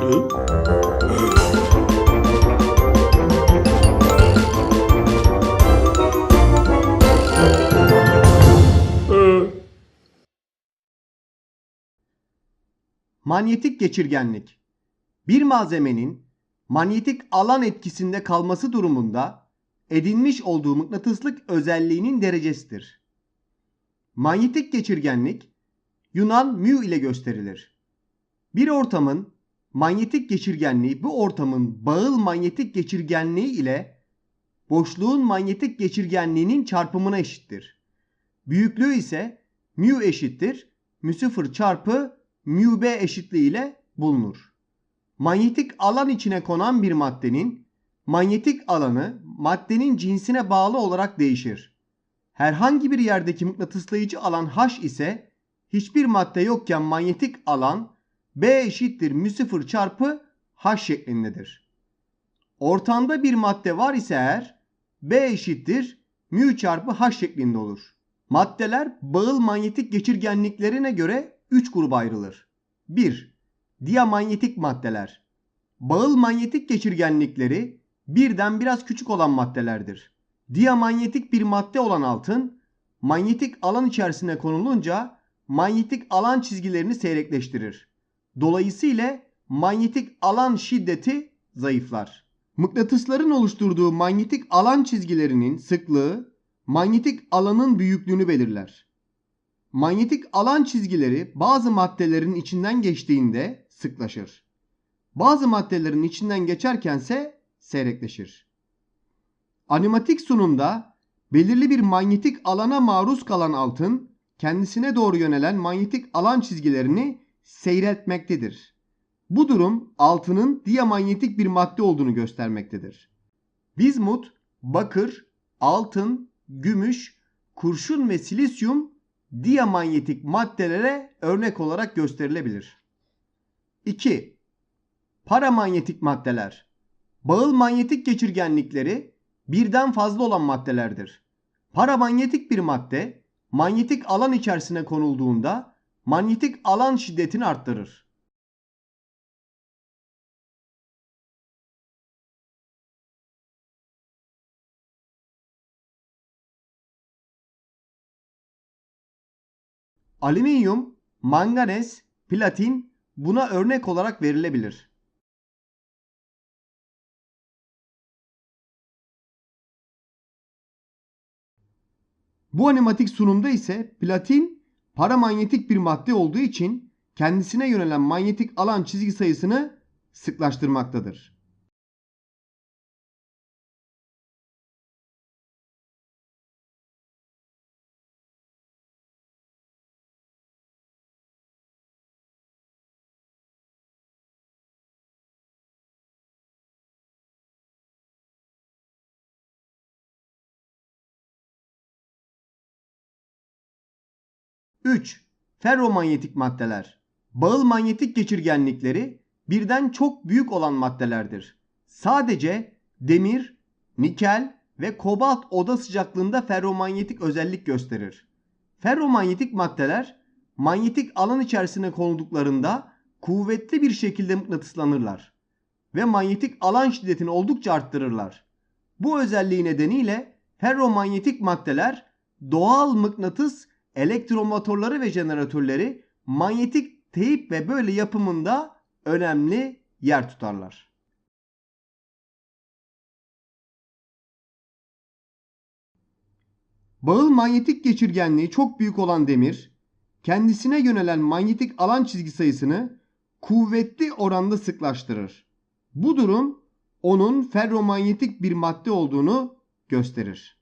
Manyetik geçirgenlik. Bir malzemenin manyetik alan etkisinde kalması durumunda edinmiş olduğu mıknatıslık özelliğinin derecesidir. Manyetik geçirgenlik Yunan mü ile gösterilir. Bir ortamın manyetik geçirgenliği bu ortamın bağıl manyetik geçirgenliği ile boşluğun manyetik geçirgenliğinin çarpımına eşittir. Büyüklüğü ise μ eşittir μ0 çarpı μb eşitliği ile bulunur. Manyetik alan içine konan bir maddenin manyetik alanı maddenin cinsine bağlı olarak değişir. Herhangi bir yerdeki mıknatıslayıcı alan H ise hiçbir madde yokken manyetik alan B eşittir μ0 çarpı H şeklindedir. Ortamda bir madde var ise eğer B eşittir μ çarpı H şeklinde olur. Maddeler bağıl manyetik geçirgenliklerine göre 3 gruba ayrılır. 1. Diamanyetik maddeler. Bağıl manyetik geçirgenlikleri birden biraz küçük olan maddelerdir. Diamanyetik bir madde olan altın manyetik alan içerisine konulunca manyetik alan çizgilerini seyrekleştirir. Dolayısıyla manyetik alan şiddeti zayıflar. Mıknatısların oluşturduğu manyetik alan çizgilerinin sıklığı manyetik alanın büyüklüğünü belirler. Manyetik alan çizgileri bazı maddelerin içinden geçtiğinde sıklaşır. Bazı maddelerin içinden geçerkense seyrekleşir. Animatik sunumda belirli bir manyetik alana maruz kalan altın kendisine doğru yönelen manyetik alan çizgilerini seyretmektedir. Bu durum altının diamanyetik bir madde olduğunu göstermektedir. Bizmut, bakır, altın, gümüş, kurşun ve silisyum diamanyetik maddelere örnek olarak gösterilebilir. 2. Paramanyetik maddeler. Bağıl manyetik geçirgenlikleri birden fazla olan maddelerdir. Paramanyetik bir madde manyetik alan içerisine konulduğunda manyetik alan şiddetini arttırır. Alüminyum, manganez, platin buna örnek olarak verilebilir. Bu animatik sunumda ise platin paramanyetik bir madde olduğu için kendisine yönelen manyetik alan çizgi sayısını sıklaştırmaktadır. Üç, Ferromanyetik maddeler. Bağıl manyetik geçirgenlikleri birden çok büyük olan maddelerdir. Sadece demir, nikel ve kobalt oda sıcaklığında ferromanyetik özellik gösterir. Ferromanyetik maddeler manyetik alan içerisine konulduklarında kuvvetli bir şekilde mıknatıslanırlar ve manyetik alan şiddetini oldukça arttırırlar. Bu özelliği nedeniyle ferromanyetik maddeler doğal mıknatıs elektromotorları ve jeneratörleri manyetik teyip ve böyle yapımında önemli yer tutarlar. Bağıl manyetik geçirgenliği çok büyük olan demir, kendisine yönelen manyetik alan çizgi sayısını kuvvetli oranda sıklaştırır. Bu durum onun ferromanyetik bir madde olduğunu gösterir.